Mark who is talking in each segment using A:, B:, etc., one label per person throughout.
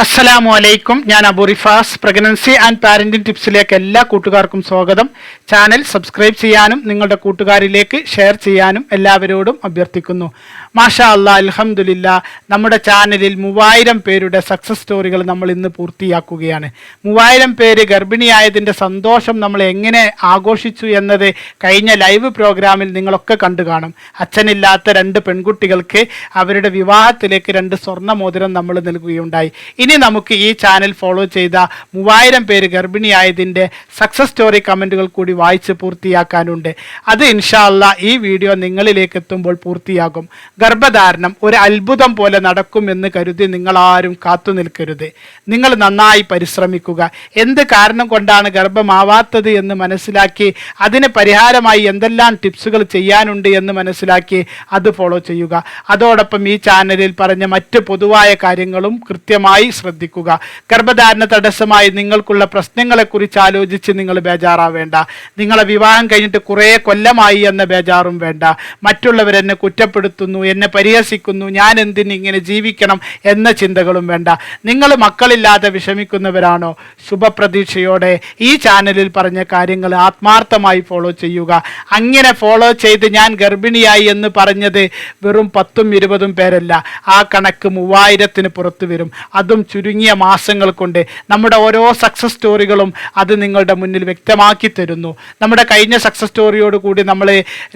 A: അസ്സലാമു അലൈക്കും. ഞാൻ Abu Rifas. Pregnancy and parenting ടിപ്സിലേക്ക് എല്ലാ കൂട്ടുകാർക്കും സ്വാഗതം. ചാനൽ സബ്സ്ക്രൈബ് ചെയ്യാനും നിങ്ങളുടെ കൂട്ടുകാരിലേക്ക് ഷെയർ ചെയ്യാനും എല്ലാവരോടും അഭ്യർത്ഥിക്കുന്നു. മാഷാ അല്ലാ അലഹമുല്ല നമ്മുടെ ചാനലിൽ മൂവായിരം പേരുടെ സക്സസ് സ്റ്റോറികൾ നമ്മൾ ഇന്ന് പൂർത്തിയാക്കുകയാണ്. മൂവായിരം പേര് ഗർഭിണിയായതിന്റെ സന്തോഷം നമ്മൾ എങ്ങനെ ആഘോഷിച്ചു എന്നത് കഴിഞ്ഞ ലൈവ് പ്രോഗ്രാമിൽ നിങ്ങളൊക്കെ കണ്ടു കാണും. അച്ഛനില്ലാത്ത രണ്ട് പെൺകുട്ടികൾക്ക് അവരുടെ വിവാഹത്തിലേക്ക് രണ്ട് സ്വർണ മോതിരം നമ്മൾ നൽകുകയുണ്ടായി. ഇനി നമുക്ക് ഈ ചാനൽ ഫോളോ ചെയ്ത മൂവായിരം പേര് ഗർഭിണിയായതിന്റെ സക്സസ് സ്റ്റോറി കമന്റുകൾ കൂടി വായിച്ച് പൂർത്തിയാക്കാനുണ്ട്. അത് ഇൻഷാല്ല ഈ വീഡിയോ നിങ്ങളിലേക്ക് എത്തുമ്പോൾ പൂർത്തിയാകും. ഗർഭധാരണം ഒരു അത്ഭുതം പോലെ നടക്കുമെന്ന് കരുതി നിങ്ങളാരും കാത്തു നിൽക്കരുത്. നിങ്ങൾ നന്നായി പരിശ്രമിക്കുക. എന്ത് കാരണം കൊണ്ടാണ് ഗർഭമാവാത്തത് എന്ന് മനസ്സിലാക്കി അതിന് പരിഹാരമായി എന്തെല്ലാം ടിപ്സുകൾ ചെയ്യാനുണ്ട് എന്ന് മനസ്സിലാക്കി അത് ഫോളോ ചെയ്യുക. അതോടൊപ്പം ഈ ചാനലിൽ പറഞ്ഞ മറ്റ് പൊതുവായ കാര്യങ്ങളും കൃത്യമായി ശ്രദ്ധിക്കുക. ഗർഭധാരണ തടസ്സമായി നിങ്ങൾക്കുള്ള പ്രശ്നങ്ങളെക്കുറിച്ച് ആലോചിച്ച് നിങ്ങൾ ബേജാറാവേണ്ട. നിങ്ങളെ വിവാഹം കഴിഞ്ഞിട്ട് കുറേ കൊല്ലമായി എന്ന ബേജാറും വേണ്ട. മറ്റുള്ളവരെന്നെ കുറ്റപ്പെടുത്തുന്നു എന്നെ പരിഹസിക്കുന്നു ഞാൻ എന്തിന് ഇങ്ങനെ ജീവിക്കണം എന്ന ചിന്തകളും വേണ്ട. നിങ്ങൾ മക്കളില്ലാതെ വിഷമിക്കുന്നവരാണോ? ശുഭപ്രതീക്ഷയോടെ ഈ ചാനലിൽ പറഞ്ഞ കാര്യങ്ങൾ ആത്മാർത്ഥമായി ഫോളോ ചെയ്യുക. അങ്ങനെ ഫോളോ ചെയ്ത് ഞാൻ ഗർഭിണിയായി എന്ന് പറഞ്ഞത് വെറും പത്തും ഇരുപതും പേരല്ല. ആ കണക്ക് മൂവായിരത്തിന് പുറത്തു വരും. അതും ചുരുങ്ങിയ മാസങ്ങൾ കൊണ്ട് നമ്മുടെ ഓരോ സക്സസ് സ്റ്റോറികളും അത് നിങ്ങളുടെ മുന്നിൽ വ്യക്തമാക്കി തരുന്നു. നമ്മുടെ കഴിഞ്ഞ സക്സസ് സ്റ്റോറിയോട് കൂടി നമ്മൾ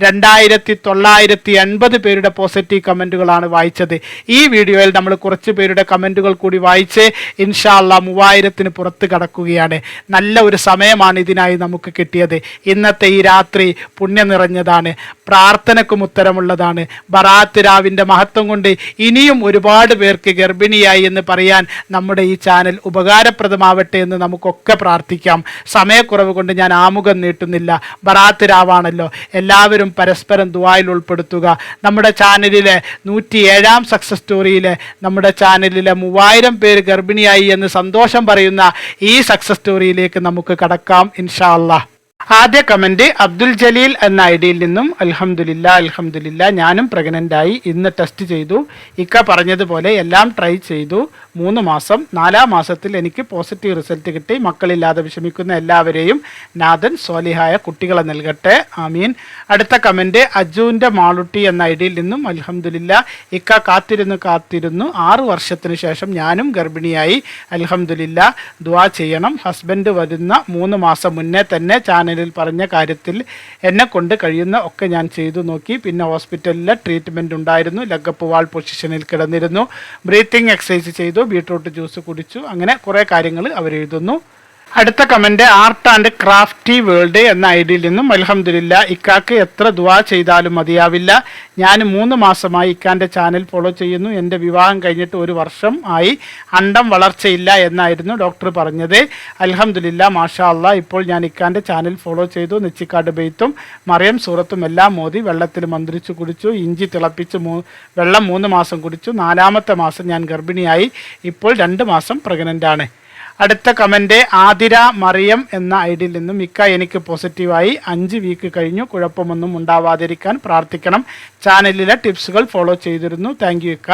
A: രണ്ടായിരത്തി തൊള്ളായിരത്തി എൺപത് പേരുടെ പോസിറ്റീവ് കമന്റുകളാണ് വായിച്ചത്. ഈ വീഡിയോയിൽ നമ്മൾ കുറച്ച് പേരുടെ കമന്റുകൾ കൂടി വായിച്ച് ഇൻഷാല്ല മൂവായിരത്തിന് പുറത്ത് കടക്കുകയാണ്. നല്ല ഒരു സമയമാണ് ഇതിനായി നമുക്ക് കിട്ടിയത്. ഇന്നത്തെ ഈ രാത്രി പുണ്യം നിറഞ്ഞതാണ്. പ്രാർത്ഥനക്കും ഉത്തരമുള്ളതാണ്. ബറാത്ത് രാവിന്റെ മഹത്വം കൊണ്ട് ഇനിയും ഒരുപാട് പേർക്ക് ഗർഭിണിയായി എന്ന് പറയാൻ നമ്മുടെ ഈ ചാനൽ ഉപകാരപ്രദമാവട്ടെ എന്ന് നമുക്കൊക്കെ പ്രാർത്ഥിക്കാം. സമയക്കുറവ് കൊണ്ട് ഞാൻ ആമുഖം നീട്ടുന്നില്ല. ബറാത്ത് രാവാണല്ലോ. എല്ലാവരും പരസ്പരം ദുവായിൽ ഉൾപ്പെടുത്തുക. നമ്മുടെ ചാനലിലെ നൂറ്റി ഏഴാം സക്സസ് സ്റ്റോറിയിലെ നമ്മുടെ ചാനലിലെ മൂവായിരം പേര് ഗർഭിണിയായി എന്ന് സന്തോഷം പറയുന്ന ഈ സക്സസ് സ്റ്റോറിയിലേക്ക് നമുക്ക് കടക്കാം ഇൻഷാ അല്ലാ ആദ്യ കമന്റ് അബ്ദുൽ ജലീൽ എന്ന ഐ ഡിയിൽ നിന്നും അൽഹമുല്ല അൽഹമുല്ല ഞാനും പ്രഗ്നന്റായി ഇന്ന് ടെസ്റ്റ് ചെയ്തു. ഇക്ക പറഞ്ഞതുപോലെ എല്ലാം ട്രൈ ചെയ്തു. മൂന്ന് മാസം നാലാം മാസത്തിൽ എനിക്ക് പോസിറ്റീവ് റിസൾട്ട് കിട്ടി. മക്കളില്ലാതെ വിഷമിക്കുന്ന എല്ലാവരെയും നാഥൻ സോലിഹായ കുട്ടികളെ നൽകട്ടെ. ആമീൻ. അടുത്ത കമന്റ് അജുവിന്റെ മാളുട്ടി എന്ന ഐ ഡിയിൽ നിന്നും അൽഹമുല്ല ഇക്ക കാത്തിരുന്നു കാത്തിരുന്നു. ആറു വർഷത്തിന് ശേഷം ഞാനും ഗർഭിണിയായി. അൽഹമുല്ല ദുവാ ചെയ്യണം. ഹസ്ബൻഡ് വരുന്ന മൂന്ന് മാസം മുന്നേ തന്നെ ചാനലിൽ പറഞ്ഞ കാര്യത്തിൽ എന്നെ കൊണ്ട് കഴിയുന്ന ഒക്കെ ഞാൻ ചെയ്തു നോക്കി. പിന്നെ ഹോസ്പിറ്റലിൽ ട്രീറ്റ്മെന്റ് ഉണ്ടായിരുന്നു. ലഗപ്പ് വാൾ പൊസിഷനിൽ കിടന്നിരുന്നു. ബ്രീത്തിങ് എക്സസൈസ് ചെയ്തു. ബീട്രൂട്ട് ജ്യൂസ് കുടിച്ചു. അങ്ങനെ കുറേ കാര്യങ്ങൾ അവരെഴുതുന്നു. അടുത്ത comment art and crafty world എന്ന ഐ ഡിയിൽ നിന്നും അലഹമില്ല ഇക്കാക്ക് എത്ര ദുവാ ചെയ്താലും മതിയാവില്ല. ഞാൻ മൂന്ന് മാസമായി ഇക്കാന്റെ ചാനൽ ഫോളോ ചെയ്യുന്നു. എന്റെ വിവാഹം കഴിഞ്ഞിട്ട് ഒരു വർഷം ആയി. അണ്ടം വളർച്ചയില്ല എന്നായിരുന്നു ഡോക്ടർ പറഞ്ഞത്. അലഹമില്ല മാഷാ ഇപ്പോൾ ഞാൻ ഇക്കാന്റെ ചാനൽ ഫോളോ ചെയ്തു. നെച്ചിക്കാട് ബെയ്ത്തും മറിയം സൂറത്തും എല്ലാം മോദി വെള്ളത്തിൽ മന്ത്രിച്ചു കുടിച്ചു. ഇഞ്ചി തിളപ്പിച്ച് മൂ വെള്ളം മൂന്ന് മാസം കുടിച്ചു. നാലാമത്തെ മാസം ഞാൻ ഗർഭിണിയായി. ഇപ്പോൾ രണ്ട് മാസം പ്രഗ്നന്റ് ആണ്. അടുത്ത കമന്റ് ആതിര മറിയം എന്ന ഐ ഡിയിൽ നിന്നും ഇക്ക എനിക്ക് പോസിറ്റീവായി അഞ്ച് വീക്ക് കഴിഞ്ഞു. കുഴപ്പമൊന്നും ഉണ്ടാവാതിരിക്കാൻ പ്രാർത്ഥിക്കണം. ചാനലിലെ ടിപ്സുകൾ ഫോളോ ചെയ്തിരുന്നു. താങ്ക് യു ഇക്ക.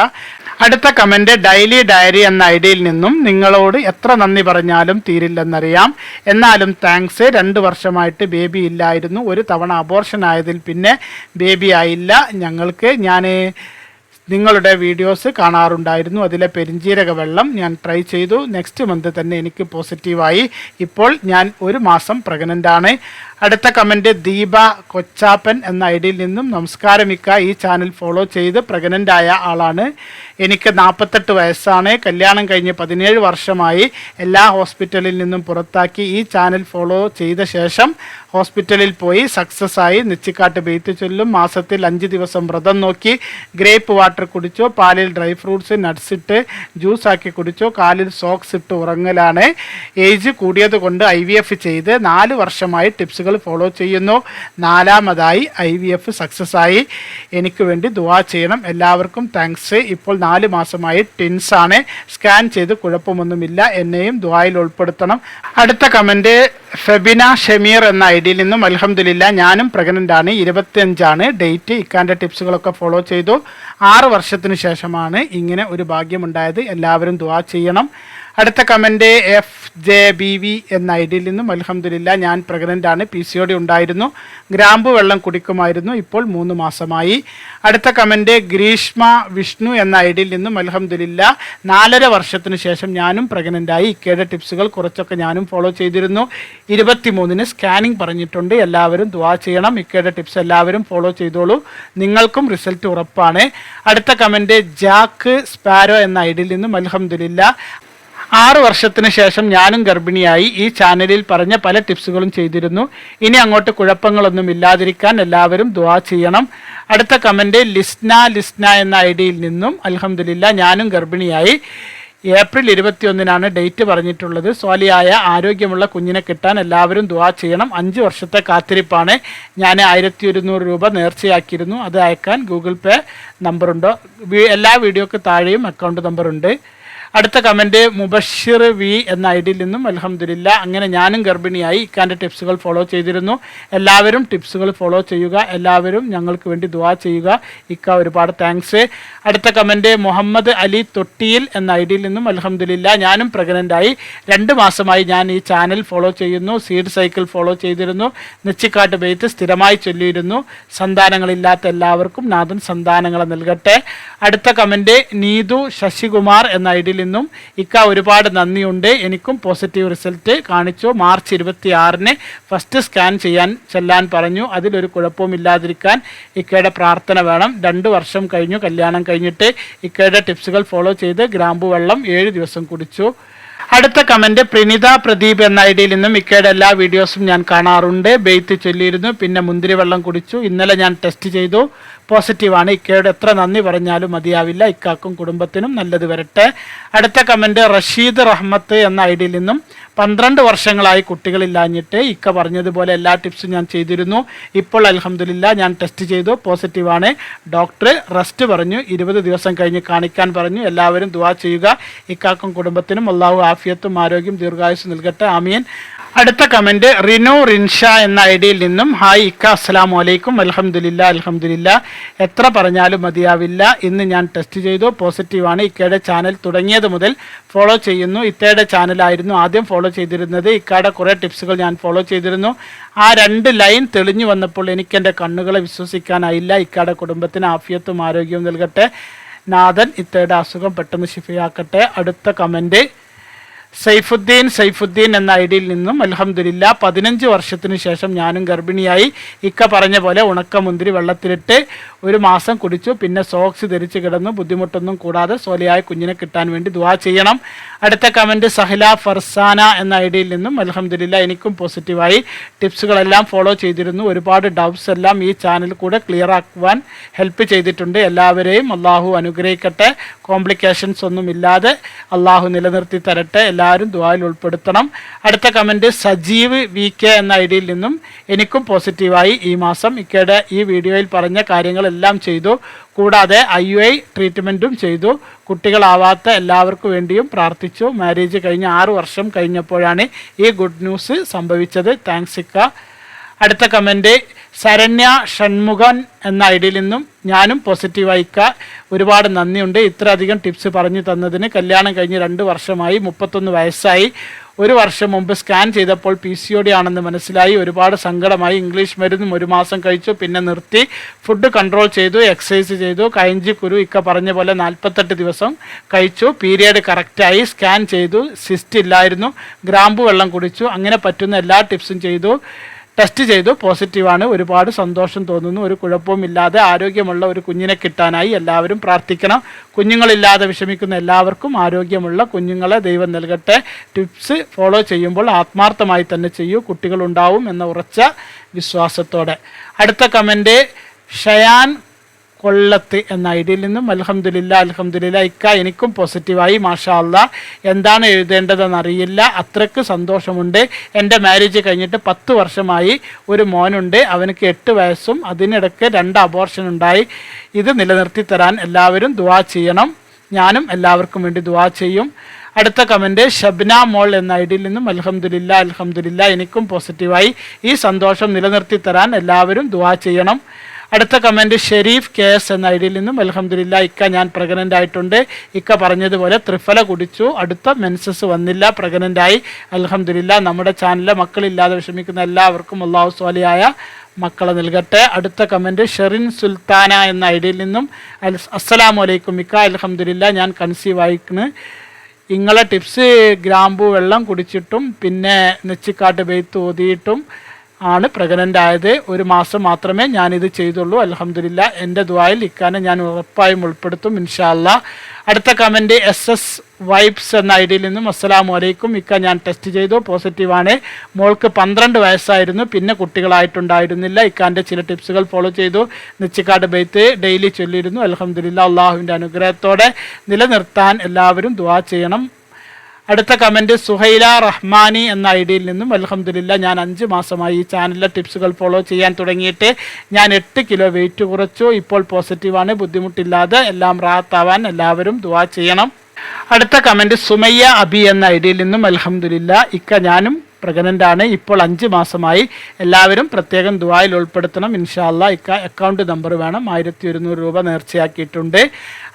A: അടുത്ത കമന്റ് ഡെയിലി ഡയറി എന്ന ഐ ഡിയിൽ നിന്നും നിങ്ങളോട് എത്ര നന്ദി പറഞ്ഞാലും തീരില്ലെന്നറിയാം. എന്നാലും താങ്ക്സ് രണ്ട് വർഷമായിട്ട് ബേബി ഇല്ലായിരുന്നു. ഒരു തവണ അബോർഷൻ ആയതിൽ പിന്നെ ബേബി ആയില്ല. ഞങ്ങൾക്ക് ഞാൻ നിങ്ങളുടെ വീഡിയോസ് കാണാറുണ്ടായിരുന്നു. അതിലെ പെരിഞ്ചീരക വെള്ളം ഞാൻ ട്രൈ ചെയ്തു. നെക്സ്റ്റ് മന്ത് തന്നെ എനിക്ക് പോസിറ്റീവായി ഇപ്പോൾ ഞാൻ ഒരു മാസം പ്രഗ്നന്റ് ആണ്. അടുത്ത കമന്റ് ദീപ കൊച്ചാപ്പൻ എന്ന ഐ ഡിയിൽ നിന്നും നമസ്കാരം ഇക്ക. ഈ ചാനൽ ഫോളോ ചെയ്ത് പ്രഗ്നന്റ് ആയ ആളാണ്. എനിക്ക് നാൽപ്പത്തെട്ട് വയസ്സാണ്. കല്യാണം കഴിഞ്ഞ് പതിനേഴ് വർഷമായി എല്ലാ ഹോസ്പിറ്റലിൽ നിന്നും പുറത്താക്കി ഈ ചാനൽ ഫോളോ ചെയ്ത ശേഷം ഹോസ്പിറ്റലിൽ പോയി സക്സസ് ആയി. നെച്ചിക്കാട്ട് ബെയ്ത്ത് ചൊല്ലും. മാസത്തിൽ അഞ്ച് ദിവസം വ്രതം നോക്കി ഗ്രേപ്പ് വാട്ടർ കുടിച്ചോ. പാലിൽ ഡ്രൈ ഫ്രൂട്ട്സ് നട്ട്സ് ഇട്ട് ജ്യൂസ് ആക്കി കുടിച്ചോ. കാലിൽ സോക്സ് ഇട്ട് ഉറങ്ങലാണ്. ഏജ് കൂടിയതുകൊണ്ട് ഐ വി എഫ് ചെയ്ത് നാല് വർഷമായി ടിപ്സുകൾ ഫോളോ ചെയ്യുന്നു. നാലാമതായി ഐ വി എഫ് സക്സസ് ആയി. എനിക്ക് വേണ്ടി ദുവാ ചെയ്യണം. എല്ലാവർക്കും താങ്ക്സ് ഇപ്പോൾ നാല് മാസമായി ടിൻസ് ആണ്. സ്കാൻ ചെയ്ത് കുഴപ്പമൊന്നുമില്ല. എന്നെയും ദുവായിൽ ഉൾപ്പെടുത്തണം. അടുത്ത കമന്റ് ഫെബിന ഷമീർ എന്ന ഐ ഡിയിൽ നിന്നും അലഹമില്ല ഞാനും പ്രഗ്നന്റ് ആണ്. ഇരുപത്തിയഞ്ചാണ്. ഡേറ്റ് ഇക്കാന്റെ ടിപ്സുകളൊക്കെ ഫോളോ ചെയ്തു. ആറ് വർഷത്തിന് ശേഷമാണ് ഇങ്ങനെ ഒരു ഭാഗ്യമുണ്ടായത്. എല്ലാവരും ദുവാ ചെയ്യണം. അടുത്ത comment F J B V എന്ന ഐ ഡിയിൽ നിന്നും അലഹമില്ല ഞാൻ പ്രഗ്നന്റ് ആണ് പി സി ഒ ഉണ്ടായിരുന്നു ഗ്രാമ്പു വെള്ളം കുടിക്കുമായിരുന്നു ഇപ്പോൾ മൂന്ന് മാസമായി. അടുത്ത കമന്റ് ഗ്രീഷ്മ വിഷ്ണു എന്ന ഐ ഡിയിൽ നിന്നും അലഹമില്ല നാലര വർഷത്തിന് ശേഷം ഞാനും പ്രഗ്നന്റായി ഇക്കയുടെ ടിപ്സുകൾ കുറച്ചൊക്കെ ഞാനും ഫോളോ ചെയ്തിരുന്നു. ഇരുപത്തിമൂന്നിന് സ്കാനിങ് പറഞ്ഞിട്ടുണ്ട് എല്ലാവരും ദുവാ ചെയ്യണം ഇക്കയുടെ ടിപ്സ് എല്ലാവരും ഫോളോ ചെയ്തോളൂ നിങ്ങൾക്കും റിസൾട്ട് ഉറപ്പാണ്. അടുത്ത കമന്റ് ജാക്ക് സ്പാരോ എന്ന ഐ ഡിയിൽ നിന്നും അലഹമില്ല ആറ് വർഷത്തിന് ശേഷം ഞാനും ഗർഭിണിയായി ഈ ചാനലിൽ പറഞ്ഞ പല ടിപ്സുകളും ചെയ്തിരുന്നു. ഇനി അങ്ങോട്ട് കുഴപ്പങ്ങളൊന്നും ഇല്ലാതിരിക്കാൻ എല്ലാവരും ദുവാ ചെയ്യണം. അടുത്ത കമന്റ് ലിസ്ന ലിസ്ന എന്ന ഐ ഡിയിൽ നിന്നും അലഹമില്ല ഞാനും ഗർഭിണിയായി. ഏപ്രിൽ ഇരുപത്തിയൊന്നിനാണ് ഡേറ്റ് പറഞ്ഞിട്ടുള്ളത്. സ്വാലിയായ ആരോഗ്യമുള്ള കുഞ്ഞിനെ കിട്ടാൻ എല്ലാവരും ദുവാ ചെയ്യണം. അഞ്ച് വർഷത്തെ കാത്തിരിപ്പാണ്. ഞാൻ ആയിരത്തി ഒരുന്നൂറ് രൂപ നേർച്ചയാക്കിയിരുന്നു. അത് അയക്കാൻ ഗൂഗിൾ പേ നമ്പറുണ്ടോ? എല്ലാ വീഡിയോക്ക് താഴെയും അക്കൗണ്ട് നമ്പറുണ്ട് അടുത്ത കമന്റ് മുബഷിർ വി എന്ന ഐ ഡിയിൽ നിന്നും അലഹമില്ല അങ്ങനെ ഞാനും ഗർഭിണിയായി ഇക്കാന്റെ ടിപ്സുകൾ ഫോളോ ചെയ്തിരുന്നു. എല്ലാവരും ടിപ്സുകൾ ഫോളോ ചെയ്യുക എല്ലാവരും ഞങ്ങൾക്ക് വേണ്ടി ദുവാ ചെയ്യുക. ഇക്ക ഒരുപാട് താങ്ക്സ്. അടുത്ത കമന്റ് മുഹമ്മദ് അലി തൊട്ടിയിൽ എന്ന ഐ ഡിയിൽ നിന്നും അലഹമില്ല ഞാനും പ്രഗ്നന്റായി രണ്ട് മാസമായി ഞാൻ ഈ ചാനൽ ഫോളോ ചെയ്യുന്നു സീഡ് സൈക്കിൾ ഫോളോ ചെയ്തിരുന്നു നെച്ചിക്കാട്ട് ബെയ്ത്ത് സ്ഥിരമായി ചൊല്ലിയിരുന്നു. സന്താനങ്ങളില്ലാത്ത എല്ലാവർക്കും നാഥൻ സന്താനങ്ങളെ നൽകട്ടെ. അടുത്ത കമന്റ് നീതു ശശികുമാർ എന്ന ഐ ഡിയിൽ നിന്നും ഇക്ക ഒരുപാട് നന്ദിയുണ്ട്. എനിക്കും പോസിറ്റീവ് റിസൾട്ട് കാണിച്ചു. മാർച്ച് ഇരുപത്തി ആറിന് ഫസ്റ്റ് സ്കാൻ ചെയ്യാൻ ചെല്ലാൻ പറഞ്ഞു. അതിലൊരു കുഴപ്പവും ഇല്ലാതിരിക്കാൻ ഇക്കയുടെ പ്രാർത്ഥന വേണം. രണ്ട് വർഷം കഴിഞ്ഞു കല്യാണം കഴിഞ്ഞിട്ട് ഇക്കയുടെ ടിപ്സുകൾ ഫോളോ ചെയ്ത് ഗ്രാമ്പു വെള്ളം ഏഴ് ദിവസം കുടിച്ചു. അടുത്ത കമന്റ് പ്രിനിത പ്രദീപ് എന്ന ഐ ഡിയിൽ നിന്നും മിക്കയുടെ എല്ലാ വീഡിയോസും ഞാൻ കാണാറുണ്ട്. ബെയ്ത്ത് ചൊല്ലിയിരുന്നു. പിന്നെ മുന്തിരി വെള്ളം കുടിച്ചു. ഇന്നലെ ഞാൻ ടെസ്റ്റ് ചെയ്തു. പോസിറ്റീവാണ് ഇക്കയുടെ എത്ര നന്ദി പറഞ്ഞാലും മതിയാവില്ല. ഇക്കാക്കും കുടുംബത്തിനും നല്ലത് വരട്ടെ. അടുത്ത കമന്റ് റഷീദ് റഹ്മത്ത് എന്ന ഐ ഡിയിൽ നിന്നും പന്ത്രണ്ട് വർഷങ്ങളായി കുട്ടികളില്ലാഞ്ഞിട്ട് ഇക്ക പറഞ്ഞതുപോലെ എല്ലാ ടിപ്സും ഞാൻ ചെയ്തിരുന്നു. ഇപ്പോൾ അലഹമില്ല ഞാൻ ടെസ്റ്റ് ചെയ്തു. പോസിറ്റീവാണ് ഡോക്ടർ റെസ്റ്റ് പറഞ്ഞു. ഇരുപത് ദിവസം കഴിഞ്ഞ് കാണിക്കാൻ പറഞ്ഞു. എല്ലാവരും ദുവാ ചെയ്യുക. ഇക്കാക്കും കുടുംബത്തിനും അള്ളാഹു ആഫിയത്തും ആരോഗ്യം ദീർഘായുസ് നൽകട്ടെ. ആമീൻ. അടുത്ത കമന്റ് റിനു റിൻഷ എന്ന ഐ ഡിയിൽ നിന്നും ഹായ് ഇക്ക അസ്സലാമു വലൈക്കും അലഹമുല്ല അലഹമുല്ല എത്ര പറഞ്ഞാലും മതിയാവില്ല. ഇന്ന് ഞാൻ ടെസ്റ്റ് ചെയ്തു പോസിറ്റീവാണ് ഇക്കയുടെ ചാനൽ തുടങ്ങിയത് മുതൽ ഫോളോ ചെയ്യുന്നു. ഇത്തയുടെ ചാനലായിരുന്നു ആദ്യം ഫോളോ ചെയ്തിരുന്നത്. ഇക്കയുടെ കുറേ ടിപ്സുകൾ ഞാൻ ഫോളോ ചെയ്തിരുന്നു. ആ രണ്ട് ലൈൻ തെളിഞ്ഞു വന്നപ്പോൾ എനിക്ക് എന്റെ കണ്ണുകളെ വിശ്വസിക്കാനായില്ല. ഇക്കയുടെ കുടുംബത്തിന് ആഫിയത്തും ആരോഗ്യവും നൽകട്ടെ. നാഥൻ ഇത്തയുടെ അസുഖം പെട്ടെന്ന് ശിഫയാക്കട്ടെ. അടുത്ത കമന്റ് സൈഫുദ്ദീൻ സൈഫുദ്ദീൻ എന്ന ഐ ഡിയിൽ നിന്നും അലഹമില്ല പതിനഞ്ച് വർഷത്തിന് ശേഷം ഞാനും ഗർഭിണിയായി. ഇക്ക പറഞ്ഞ പോലെ ഉണക്ക മുന്തിരി വെള്ളത്തിലിട്ട് ഒരു മാസം കുടിച്ചു. പിന്നെ സോക്സ് ധരിച്ച് കിടന്നു. ബുദ്ധിമുട്ടൊന്നും കൂടാതെ സോലയായ കുഞ്ഞിനെ കിട്ടാൻ വേണ്ടി ദുവാ ചെയ്യണം. അടുത്ത കമന്റ് സഹല ഫർസാന എന്ന ഐ ഡിയിൽ നിന്നും അലഹമില്ല എനിക്കും പോസിറ്റീവായി ടിപ്സുകളെല്ലാം ഫോളോ ചെയ്തിരുന്നു. ഒരുപാട് ഡൗട്ട്സ് എല്ലാം ഈ ചാനൽ കൂടെ ക്ലിയർ ആക്കുവാൻ ഹെൽപ്പ് ചെയ്തിട്ടുണ്ട്. എല്ലാവരെയും അള്ളാഹു അനുഗ്രഹിക്കട്ടെ. കോംപ്ലിക്കേഷൻസ് ഒന്നും ഇല്ലാതെ അള്ളാഹു നിലനിർത്തി തരട്ടെ. എല്ലാവരും ദ്വായിൽ ഉൾപ്പെടുത്തണം. അടുത്ത കമന്റ് സജീവ് വി കെ എന്ന ഐ ഡിയിൽ നിന്നും എനിക്കും പോസിറ്റീവായി ഈ മാസം ഇക്കയുടെ ഈ വീഡിയോയിൽ പറഞ്ഞ കാര്യങ്ങളെല്ലാം ചെയ്തു. കൂടാതെ ഐ യു ഐ ട്രീറ്റ്മെന്റും ചെയ്തു. കുട്ടികളാവാത്ത എല്ലാവർക്കും വേണ്ടിയും പ്രാർത്ഥിച്ചു. മാരേജ് കഴിഞ്ഞ് ആറ് വർഷം കഴിഞ്ഞപ്പോഴാണ് ഈ ഗുഡ് ന്യൂസ് സംഭവിച്ചത്. താങ്ക്സ് ഇക്ക. അടുത്ത കമന്റ് ശരണ്യ ഷൺമുഖൻ എന്ന ഐ ഡിയിൽ നിന്നും ഞാനും പോസിറ്റീവ് പോസിറ്റീവായിക്ക ഒരുപാട് നന്ദിയുണ്ട്. ഇത്രയധികം ടിപ്സ് പറഞ്ഞു തന്നതിന്. കല്യാണം കഴിഞ്ഞ് രണ്ട് വർഷമായി മുപ്പത്തൊന്ന് വയസ്സായി. ഒരു വർഷം മുമ്പ് സ്കാൻ ചെയ്തപ്പോൾ പി സി ഒ ഡി ആണെന്ന് മനസ്സിലായി. ഒരുപാട് സങ്കടമായി. ഇംഗ്ലീഷ് മരുന്നും ഒരു മാസം കഴിച്ചു. പിന്നെ നിർത്തി. ഫുഡ് കൺട്രോൾ ചെയ്തു എക്സസൈസ് ചെയ്തു. കയഞ്ചി കുരു ഇക്ക പറഞ്ഞ പോലെ നാൽപ്പത്തെട്ട് ദിവസം കഴിച്ചു. പീരിയഡ് കറക്റ്റായി സ്കാൻ ചെയ്തു. സിസ്റ്റ് ഇല്ലായിരുന്നു. ഗ്രാമ്പു വെള്ളം കുടിച്ചു. അങ്ങനെ പറ്റുന്ന എല്ലാ ടിപ്സും ചെയ്തു. ടെസ്റ്റ് ചെയ്തു. പോസിറ്റീവാണ് ഒരുപാട് സന്തോഷം തോന്നുന്നു. ഒരു കുഴപ്പവുമില്ലാതെ ആരോഗ്യമുള്ള ഒരു കുഞ്ഞിനെ കിട്ടാനായി എല്ലാവരും പ്രാർത്ഥിക്കണം. കുഞ്ഞുങ്ങളില്ലാതെ വിഷമിക്കുന്ന എല്ലാവർക്കും ആരോഗ്യമുള്ള കുഞ്ഞുങ്ങളെ ദൈവം നൽകട്ടെ. ടിപ്സ് ഫോളോ ചെയ്യുമ്പോൾ ആത്മാർത്ഥമായി തന്നെ ചെയ്യൂ. കുട്ടികളുണ്ടാവും എന്ന ഉറച്ച വിശ്വാസത്തോടെ. അടുത്ത കമന്റ് ഷയാൻ കൊല്ലത്ത് എന്ന ഐ ഡിയിൽ നിന്നും അൽഹംദുലില്ല അൽഹംദുലില്ല ഇക്ക എനിക്കും പോസിറ്റീവായി മാഷാ അല്ല എന്താണ് എഴുതേണ്ടതെന്ന് അറിയില്ല അത്രയ്ക്ക് സന്തോഷമുണ്ട്. എന്റെ മാരേജ് കഴിഞ്ഞിട്ട് പത്ത് വർഷമായി ഒരു മോനുണ്ട്. അവനക്ക് എട്ട് വയസ്സും അതിനിടയ്ക്ക് രണ്ട് അബോർഷൻ ഉണ്ടായി. ഇത് നിലനിർത്തി തരാൻ എല്ലാവരും ദുവാ ചെയ്യണം. ഞാനും എല്ലാവർക്കും വേണ്ടി ദുവാ ചെയ്യും. അടുത്ത കമന്റ് ഷബ്ന മോൾ എന്ന ഐ ഡിയിൽ നിന്നും അൽഹംദുലില്ല അൽഹംദുലില്ല എനിക്കും പോസിറ്റീവായി ഈ സന്തോഷം നിലനിർത്തി തരാൻ എല്ലാവരും ദുവാ ചെയ്യണം. അടുത്ത കമന്റ് ഷെരീഫ് കെ എസ് എന്ന ഐഡിയിൽ നിന്നും അലഹമ്മദില്ല ഇക്ക ഞാൻ പ്രഗ്നന്റ് ആയിട്ടുണ്ട്. ഇക്ക പറഞ്ഞതുപോലെ ത്രിഫല കുടിച്ചു. അടുത്ത മെൻസസ് വന്നില്ല പ്രഗ്നന്റ് ആയി. അലഹമ്മദില്ല നമ്മുടെ ചാനലിലെ മക്കളില്ലാതെ വിഷമിക്കുന്ന എല്ലാവർക്കും അള്ളാഹു സ്വാലിയായ മക്കളെ നൽകട്ടെ. അടുത്ത കമന്റ് ഷെറിൻ സുൽത്താന എന്ന ഐഡിയിൽ നിന്നും അസ്സലാമു അലൈക്കും ഇക്ക അലഹമ്മദില്ല ഞാൻ കൺസീവ് ആയിക്കണ്. ഇങ്ങളെ ടിപ്സ് ഗ്രാമ്പു വെള്ളം കുടിച്ചിട്ടും പിന്നെ നെച്ചിക്കാട്ട് ബെയ്ത്ത് ഓതിയിട്ടും ആണ് പ്രഗ്നന്റ് ആയത് ഒരു മാസം മാത്രമേ ഞാനിത് ചെയ്തുള്ളൂ. അലഹമില്ല എന്റെ ദ്വായിൽ ഇക്കാനെ ഞാൻ ഉറപ്പായും ഉൾപ്പെടുത്തും ഇൻഷാല്ല അടുത്ത കമന്റ് എസ് എസ് വൈബ്സ് എന്ന ഐ ഡിയിൽ നിന്നും അസ്സലാം വലൈക്കും ഇക്ക ഞാൻ ടെസ്റ്റ് ചെയ്തു പോസിറ്റീവാണ് മോൾക്ക് പന്ത്രണ്ട് വയസ്സായിരുന്നു പിന്നെ കുട്ടികളായിട്ടുണ്ടായിരുന്നില്ല. ഇക്കാന്റെ ചില ടിപ്സുകൾ ഫോളോ ചെയ്തു. നിച്ചിക്കാട് ബെയ്ത്ത് ഡെയിലി ചൊല്ലിയിരുന്നു. അലഹമില്ല അള്ളാഹുവിന്റെ അനുഗ്രഹത്തോടെ നിലനിർത്താൻ എല്ലാവരും ദുവാ ചെയ്യണം. അടുത്ത കമന്റ് സുഹൈല റഹ്മാനി എന്ന ഐ ഡിയിൽ നിന്നും അലഹമ്മദില്ല ഞാൻ അഞ്ച് മാസമായി ഈ ചാനലിലെ ടിപ്സുകൾ ഫോളോ ചെയ്യാൻ തുടങ്ങിയിട്ട് ഞാൻ എട്ട് കിലോ വെയിറ്റ് കുറച്ചു. ഇപ്പോൾ പോസിറ്റീവാണ് ബുദ്ധിമുട്ടില്ലാതെ എല്ലാം റാത്താവാൻ എല്ലാവരും ദുവാ ചെയ്യണം. അടുത്ത കമന്റ് സുമയ്യ അബി എന്ന ഐ ഡിയിൽ നിന്നും അലഹമ്മദില്ല ഇക്ക ഞാനും പ്രഗ്നന്റ് ആണ് ഇപ്പോൾ അഞ്ച് മാസമായി എല്ലാവരും പ്രത്യേകം ദുബായിൽ ഉൾപ്പെടുത്തണം. ഇൻഷാല്ല ഇക്ക അക്കൗണ്ട് നമ്പർ വേണം. ആയിരത്തി ഒരുന്നൂറ് രൂപ നേർച്ചയാക്കിയിട്ടുണ്ട്.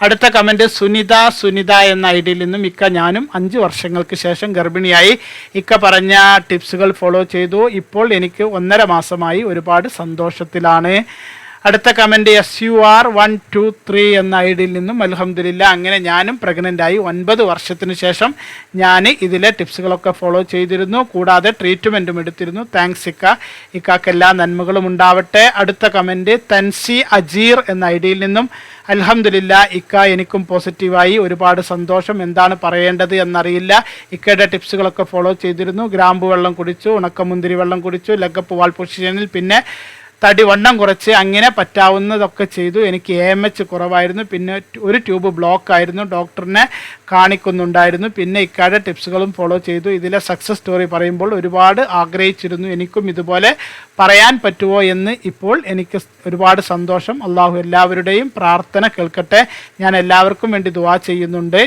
A: അടുത്ത കമന്റ് സുനിത സുനിത എന്ന ഐ ഡിയിൽ നിന്നും ഇക്ക ഞാനും അഞ്ച് വർഷങ്ങൾക്ക് ശേഷം ഗർഭിണിയായി. ഇക്ക പറഞ്ഞ ടിപ്സുകൾ ഫോളോ ചെയ്തു. ഇപ്പോൾ എനിക്ക് ഒന്നര മാസമായി ഒരുപാട് സന്തോഷത്തിലാണ്. അടുത്ത comment S U R one two three എന്ന ഐ ഡിയിൽ നിന്നും അലഹമ്മദില്ല അങ്ങനെ ഞാനും പ്രഗ്നന്റ് ആയി ഒൻപത് വർഷത്തിന് ശേഷം ഞാൻ ഇതിലെ ടിപ്സുകളൊക്കെ ഫോളോ ചെയ്തിരുന്നു. കൂടാതെ ട്രീറ്റ്മെന്റും എടുത്തിരുന്നു. താങ്ക്സ് ഇക്ക. ഇക്കാക്ക് എല്ലാ നന്മകളും ഉണ്ടാവട്ടെ. അടുത്ത കമന്റ് തൻസി അജീർ എന്ന ഐ ഡിയിൽ നിന്നും അലഹമില്ല ഇക്ക എനിക്കും പോസിറ്റീവായി ഒരുപാട് സന്തോഷം. എന്താണ് പറയേണ്ടത് എന്നറിയില്ല. ഇക്കയുടെ ടിപ്സുകളൊക്കെ ഫോളോ ചെയ്തിരുന്നു. ഗ്രാമ്പു വെള്ളം കുടിച്ചു ഉണക്കമുന്തിരി വെള്ളം കുടിച്ചു ലഗപ്പ് വാൾ പൊസിഷനിൽ. പിന്നെ തടി വണ്ണം കുറച്ച് അങ്ങനെ പറ്റാവുന്നതൊക്കെ ചെയ്തു. എനിക്ക് എ എം എച്ച് കുറവായിരുന്നു. പിന്നെ ഒരു ട്യൂബ് ബ്ലോക്ക് ആയിരുന്നു. ഡോക്ടറിനെ കാണിക്കുന്നുണ്ടായിരുന്നു. പിന്നെ ഇക്കാരുടെ ടിപ്സുകളും ഫോളോ ചെയ്തു. ഇതിലെ സക്സസ് സ്റ്റോറി പറയുമ്പോൾ ഒരുപാട് ആഗ്രഹിച്ചിരുന്നു. എനിക്കും ഇതുപോലെ പറയാൻ പറ്റുമോ എന്ന് ഇപ്പോൾ എനിക്ക് ഒരുപാട് സന്തോഷം. അള്ളാഹു എല്ലാവരുടെയും പ്രാർത്ഥന കേൾക്കട്ടെ. ഞാൻ എല്ലാവർക്കും വേണ്ടി ദുവാ ചെയ്യുന്നുണ്ട്.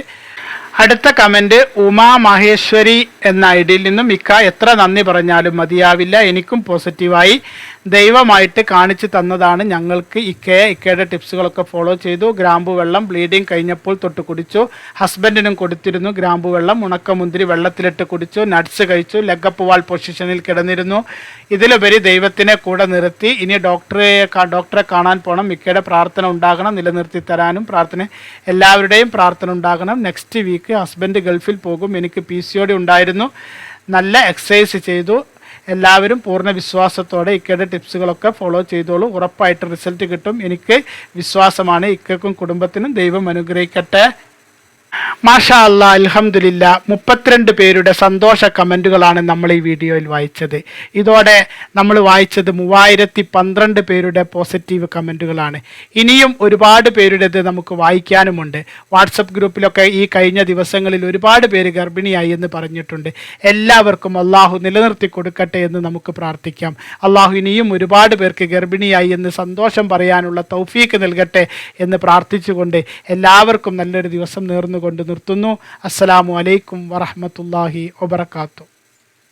A: അടുത്ത കമന്റ് ഉമാ മഹേശ്വരി എന്ന ഐഡിയിൽ നിന്നും മിക്ക എത്ര നന്ദി പറഞ്ഞാലും മതിയാവില്ല. എനിക്കും പോസിറ്റീവായി. ദൈവമായിട്ട് കാണിച്ചു തന്നതാണ് ഞങ്ങൾക്ക് ഇക്കയെ. ഇക്കയുടെ ടിപ്സുകളൊക്കെ ഫോളോ ചെയ്തു. ഗ്രാമ്പു വെള്ളം ബ്ലീഡിങ് കഴിഞ്ഞപ്പോൾ തൊട്ട് കുടിച്ചു. ഹസ്ബൻഡിനും കൊടുത്തിരുന്നു. ഗ്രാമ്പു വെള്ളം ഉണക്കമുന്തിരി വെള്ളത്തിലിട്ട് കുടിച്ചു. നട്ട്സ് കഴിച്ചു. ലെഗപ്പ് വാൾ പൊസിഷനിൽ കിടന്നിരുന്നു. ഇതിലുപരി ദൈവത്തിനെ കൂടെ നിർത്തി. ഇനി ഡോക്ടറെ ഡോക്ടറെ കാണാൻ പോകണം മിക്കയുടെ പ്രാർത്ഥന ഉണ്ടാകണം. നിലനിർത്തി തരാനും പ്രാർത്ഥന എല്ലാവരുടെയും പ്രാർത്ഥന ഉണ്ടാകണം. നെക്സ്റ്റ് വീക്ക് ഹസ്ബൻഡ് ഗൾഫിൽ പോകും. എനിക്ക് പി സി ഉണ്ടായിരുന്നു. നല്ല എക്സസൈസ് ചെയ്തു. എല്ലാവരും പൂർണ വിശ്വാസത്തോടെ ഇക്കയുടെ ടിപ്സുകളൊക്കെ ഫോളോ ചെയ്തോളൂ. ഉറപ്പായിട്ട് റിസൾട്ട് കിട്ടും. എനിക്ക് വിശ്വാസമാണ്. ഇക്കക്കും കുടുംബത്തിനും ദൈവം അനുഗ്രഹിക്കട്ടെ. മാഷാ അല്ല അൽഹംദുലില്ല മുപ്പത്തിരണ്ട് പേരുടെ സന്തോഷ കമന്റുകളാണ് നമ്മൾ ഈ വീഡിയോയിൽ വായിച്ചത്. ഇതോടെ നമ്മൾ വായിച്ചത് മൂവായിരത്തി പന്ത്രണ്ട് പേരുടെ പോസിറ്റീവ് കമന്റുകളാണ്. ഇനിയും ഒരുപാട് പേരുടേത് നമുക്ക് വായിക്കാനുമുണ്ട്. വാട്സപ്പ് ഗ്രൂപ്പിലൊക്കെ ഈ കഴിഞ്ഞ ദിവസങ്ങളിൽ ഒരുപാട് പേര് ഗർഭിണിയായി എന്ന് പറഞ്ഞിട്ടുണ്ട്. എല്ലാവർക്കും അള്ളാഹു നിലനിർത്തി കൊടുക്കട്ടെ എന്ന് നമുക്ക് പ്രാർത്ഥിക്കാം. അള്ളാഹു ഇനിയും ഒരുപാട് പേർക്ക് ഗർഭിണിയായി എന്ന് സന്തോഷം പറയാനുള്ള തൗഫീക്ക് നൽകട്ടെ എന്ന് പ്രാർത്ഥിച്ചുകൊണ്ട് എല്ലാവർക്കും നല്ലൊരു ദിവസം നേർന്നുകൊണ്ട് നിർത്തുന്നു. അസ്സലാമു അലൈക്കും വറഹമത്തല്ലാഹി വബർക്കാത്തു